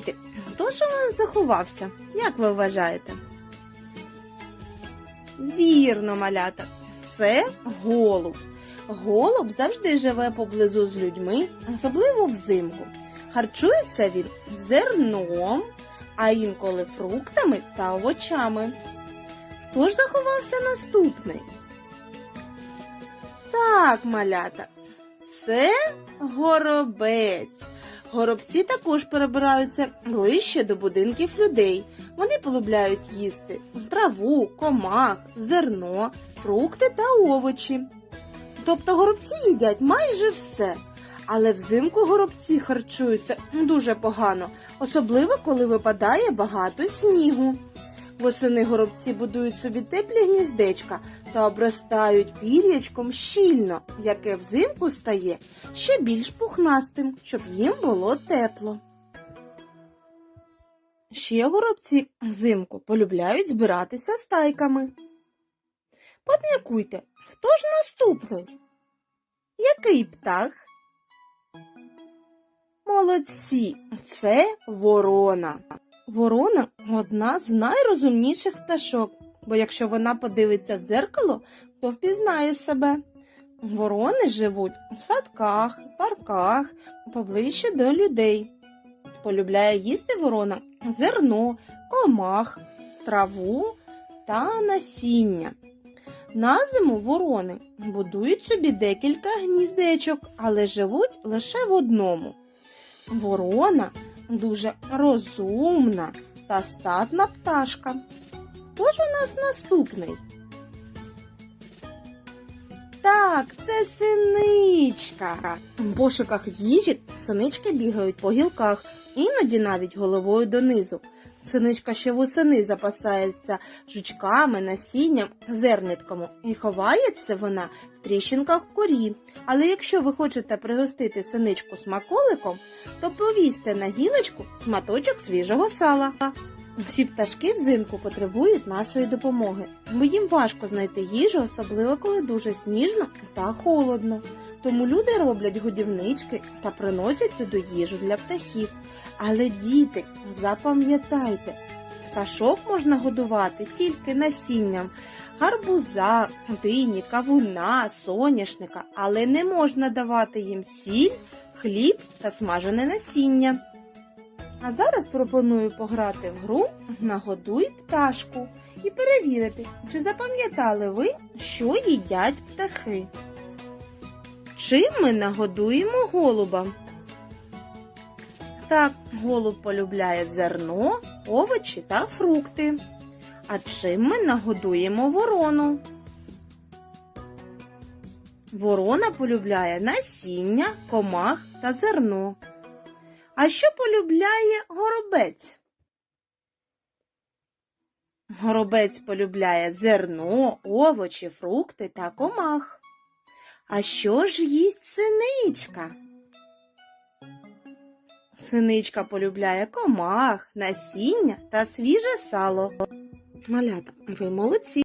Діти, хто ж у нас заховався? Як ви вважаєте? Вірно, малята, це голуб. Голуб завжди живе поблизу з людьми, особливо взимку. Харчується він зерном, а інколи фруктами та овочами. Хто ж заховався наступний? Так, малята, це горобець. Горобці також перебираються ближче до будинків людей. Вони полюбляють їсти траву, комах, зерно, фрукти та овочі. Тобто горобці їдять майже все. Але взимку горобці харчуються дуже погано, особливо коли випадає багато снігу. Восени горобці будують собі теплі гніздечка та обростають пір'ячком щільно, яке взимку стає ще більш пухнастим, щоб їм було тепло. Ще горобці взимку полюбляють збиратися стайками. Подміркуйте, хто ж наступний? Який птах? Молодці, це ворона. Ворона одна з найрозумніших пташок, бо якщо вона подивиться в дзеркало, то впізнає себе. Ворони живуть в садках, парках, поближче до людей. Полюбляє їсти ворона зерно, комах, траву та насіння. На зиму ворони будують собі декілька гніздечок, але живуть лише в одному. Ворона дуже розумна та статна пташка. Хто ж у нас наступний? Так, це синичка. В пошуках їжі синички бігають по гілках, іноді навіть головою донизу. Синичка ще восени запасається жучками, насінням, зернятками і ховається вона в тріщинках корі. Але якщо ви хочете пригостити синичку смаколиком, то повісьте на гілочку шматочок свіжого сала. Всі пташки взимку потребують нашої допомоги, бо їм важко знайти їжу, особливо коли дуже сніжно та холодно. Тому люди роблять годівнички та приносять туди їжу для птахів. Але діти, запам'ятайте, пташок можна годувати тільки насінням гарбуза, дині, кавуна, соняшника, але не можна давати їм сіль, хліб та смажене насіння. А зараз пропоную пограти в гру Нагодуй пташку і перевірити, чи запам'ятали ви, що їдять птахи. Чим ми нагодуємо голуба? Так, голуб полюбляє зерно, овочі та фрукти. А чим ми нагодуємо ворону? Ворона полюбляє насіння, комах та зерно. А що полюбляє горобець? Горобець полюбляє зерно, овочі, фрукти та комах. А що ж їсть синичка? Синичка полюбляє комах, насіння та свіже сало. Малята, ви молодці.